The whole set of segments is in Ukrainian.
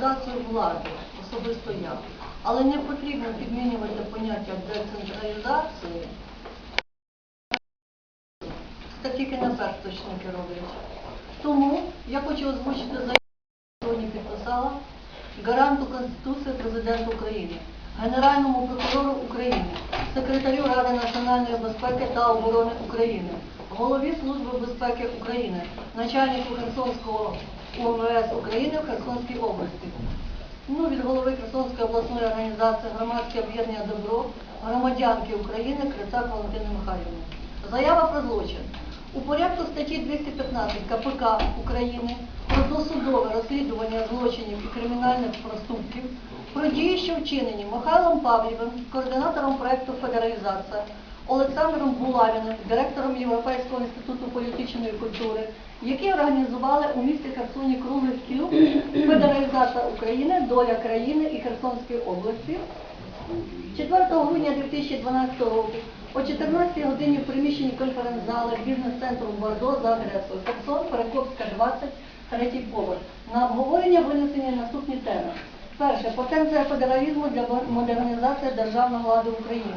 децентралізацію влади, особисто я. Але не потрібно підмінювати поняття децентралізації. Це тільки на персточники роблять. Тому я хочу озвучити заяву, підписала гаранту Конституції Президента України, Генеральному прокурору України, секретарю Ради національної безпеки та оборони України, голові Служби безпеки України, начальнику Херсонського УМВС України в Херсонській області. Ну, від голови Херсонської обласної організації громадське об'єднання Добро, громадянки України Крицак Валентини Михайлівни. Заява про злочин. У порядку статті 215 КПК України про досудове розслідування злочинів і кримінальних проступків, про дії, що вчинені Михайлом Павлівим, координатором проекту Федералізація, Олександром Булавіним, директором Європейського інституту політичної культури, які організували у місті Херсоні круглий стіл Федералізація України, доля країни і Херсонської області 4 грудня 2012 року о 14 годині в приміщенні конференц-зали бізнес-центру Бордо за адресою Херсон, Перекопська, 20, третій поверх. На обговорення винесені наступні теми. Перше. Потенція федералізму для модернізації державної влади України.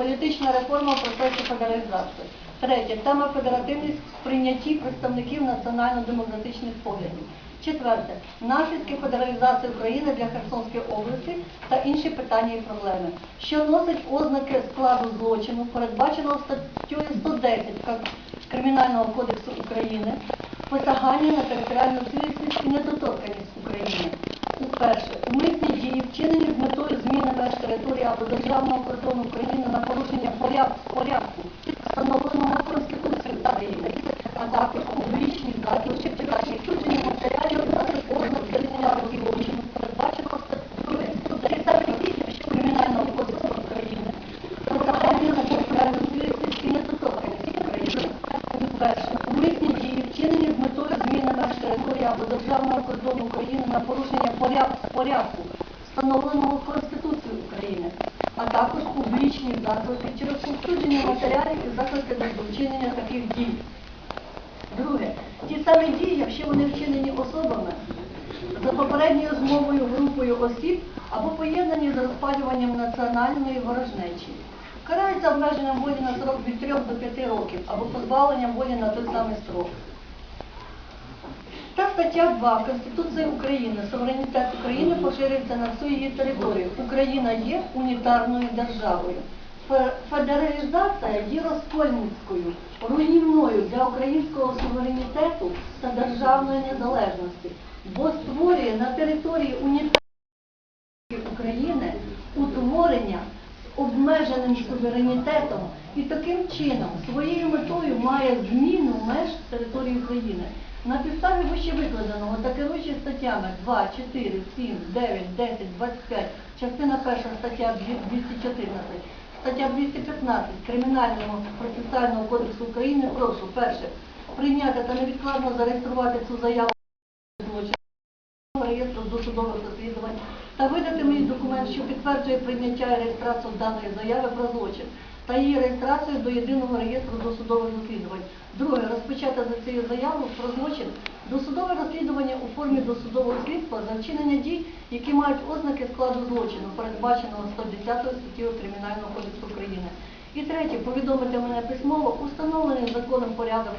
Політична реформа в процесі федералізації. Третє. Тема федеративність в сприйнятті представників національно-демократичних поглядів. Четверте. Наслідки федералізації України для Херсонської області та інші питання і проблеми, що носить ознаки складу злочину, передбаченого статтею 110 Кримінального кодексу України, посягання на територіальну цілісність і недоторканність України. Перше. Або державного кордону України на порушення порядку, порядку встановленого Конституцією України, а також публічні заклики, вчинення судження матеріалів на ознак кримінального злочину, передбаченого статтею 130 Кримінального кодексу України, посягання на територіальну цілісність і недоторканність України. Перше. Умисні дії вчинені з метою зміни меж території або державного кордону України на порушення порядку, порядку встановленого Конституцією України, а також публічні заклики через розповсюдження матеріалів і заклики до вчинення таких дій. Друге, ті самі дії, якщо вони вчинені особами, за попередньою змовою групою осіб або поєднані з розпалюванням національної ворожнечі. Карається обмеженням волі на срок від 3 до 5 років або позбавленням волі на той самий срок. Та стаття 2 Конституції України. Суверенітет України поширюється на всю її територію. Україна є унітарною державою. Федералізація є розкольницькою, руйнівною для українського суверенітету та державної незалежності, бо створює на території унітарної України утворення з обмеженим суверенітетом і таким чином своєю метою має зміну меж території України. На підставі вище викладеного та керуючи статтями 2, 4, 7, 9, 10, 25, частина 1 стаття 214, стаття 215 Кримінального процесуального кодексу України прошу перше прийняти та невідкладно зареєструвати цю заяву злочину реєстру досудових розслідувань та видати мені документ, що підтверджує прийняття і реєстрацію даної заяви про злочин та її реєстрацію до єдиного реєстру досудових розслідувань. Друге, розпочати за цією заявою про злочин досудове розслідування у формі досудового слідства за вчинення дій, які мають ознаки складу злочину, передбаченого 110 статтєю Кримінального кодексу України. І третє, повідомити мене письмово установлений законом порядок